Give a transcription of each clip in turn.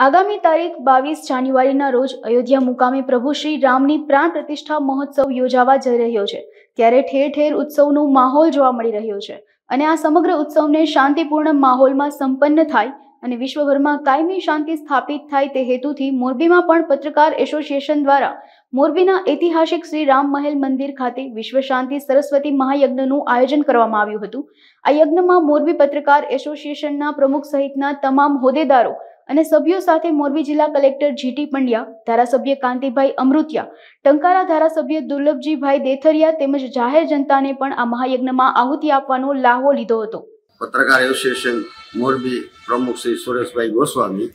આગામી તારીખ બાવીસ જાન્યુઆરીના રોજ અયોધ્યા મુકામે પ્રભુ શ્રી રામની પ્રાણ પ્રતિષ્ઠા મહોત્સવ યોજાવા જઈ રહ્યો છે, ત્યારે ઠેર ઠેર ઉત્સવનો માહોલ જોવા મળી રહ્યો છે અને આ સમગ્ર ઉત્સવને શાંતિપૂર્ણ માહોલમાં સંપન્ન થાય અને વિશ્વભરમાં કાયમી શાંતિ સ્થાપિત થાય તે હેતુથી મોરબીમાં પણ પત્રકાર એસોસિએશન દ્વારા મોરબીના ઐતિહાસિક શ્રી રામ મહેલ મંદિર ખાતે વિશ્વ શાંતિ સરસ્વતી મહાયજ્ઞનું આયોજન કરવામાં આવ્યું હતું. આ યજ્ઞમાં મોરબી પત્રકાર એસોસિએશનના પ્રમુખ સહિતના તમામ હોદ્દેદારો અને સભ્યો સાથે મોરબી જિલ્લા કલેક્ટર જીટી પંડ્યા, ધારાસભ્ય કાંતિભાઈ અમૃતિયા, ટંકારા ધારાસભ્ય દુર્લભજીભાઈ દેથરિયા તેમજ જાહેર જનતાને પણ આ મહાયજ્ઞમાં આહુતિ આપવાનો લાહવો લીધો હતો. પત્રકાર એસોસિએશન મોરબી પ્રમુખ શ્રી સુરેશભાઈ ગોસ્વામી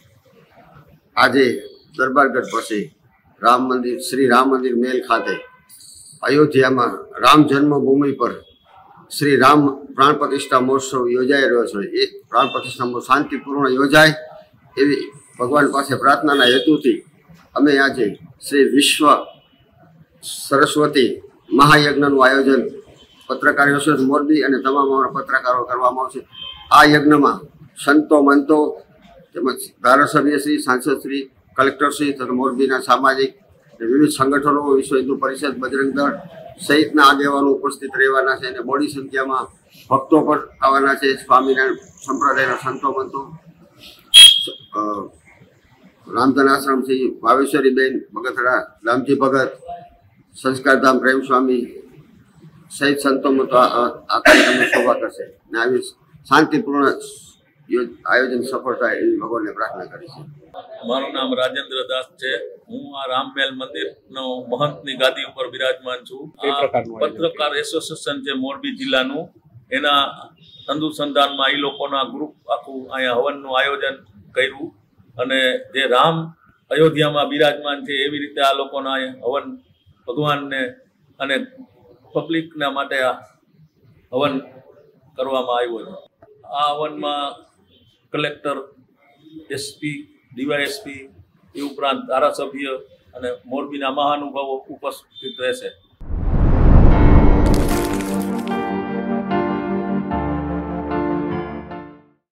આજે દરબારગઢ પાસે રામ મંદિર, શ્રી રામ મંદિર મેલ ખાતે અયોધ્યામાં રામ જન્મભૂમિ પર શ્રી રામ પ્રાણ પ્રતિષ્ઠા મહોત્સવ યોજાઈ રહ્યો છે. એ પ્રાણ પ્રતિષ્ઠા શાંતિપૂર્ણ યોજાય એવી ભગવાન પાસે પ્રાર્થનાના હેતુથી અમે આજે શ્રી વિશ્વ સરસ્વતી મહાયજ્ઞનું આયોજન પત્રકાર યશવંત મોરબી અને તમામ અમારા પત્રકારો કરવામાં આવશે. આ યજ્ઞમાં સંતો, મંતો તેમજ ધારાસભ્યશ્રી સાંસદશ્રી કલેક્ટરશ્રી તથા મોરબીના સામાજિક વિવિધ સંગઠનો, વિશ્વ હિન્દુ પરિષદ, બજરંગ દળ સહિતના આગેવાનો ઉપસ્થિત રહેવાના છે અને મોડી સંખ્યામાં ભક્તો પણ આવવાના છે. સ્વામિનારાયણ સંપ્રદાયના સંતો, મંતો રામધન આશ્રમથી ભાવેશ્વરીબેન બગથડા રામજી ભગત સંસ્કારધામ પ્રેમસ્વામી સહિત સંતોમાં તો આ આ- આ કાર્યક્રમની શોભા કરશે. ને આવી શાંતિપૂર્ણ આયોજન સફળ થાય એવી ભગવાનને પ્રાર્થના કરી છે. મારું નામ રાજેન્દ્ર દાસ છે. હું આ રામમેલ મંદિરનો મહંતની ગાદી ઉપર બિરાજમાન છું? પત્રકાર એસોસિએશન છે મોરબી જિલ્લાનું. એના અનુસંધાનમાં એ લોકોના ગ્રુપ આખું અહીંયા હવનનું આયોજન કર્યું અને જે રામ અયોધ્યામાં બિરાજમાન છે એવી રીતે આ લોકોના હવન ભગવાનને અને પબ્લિકના માટે આ હવન કરવામાં આવ્યો છે. આ હવનમાં કલેક્ટર, એસપી, ડીવાયએસપી એ ઉપરાંત ધારાસભ્ય અને મોરબીના મહાનુભાવો ઉપસ્થિત રહેશે.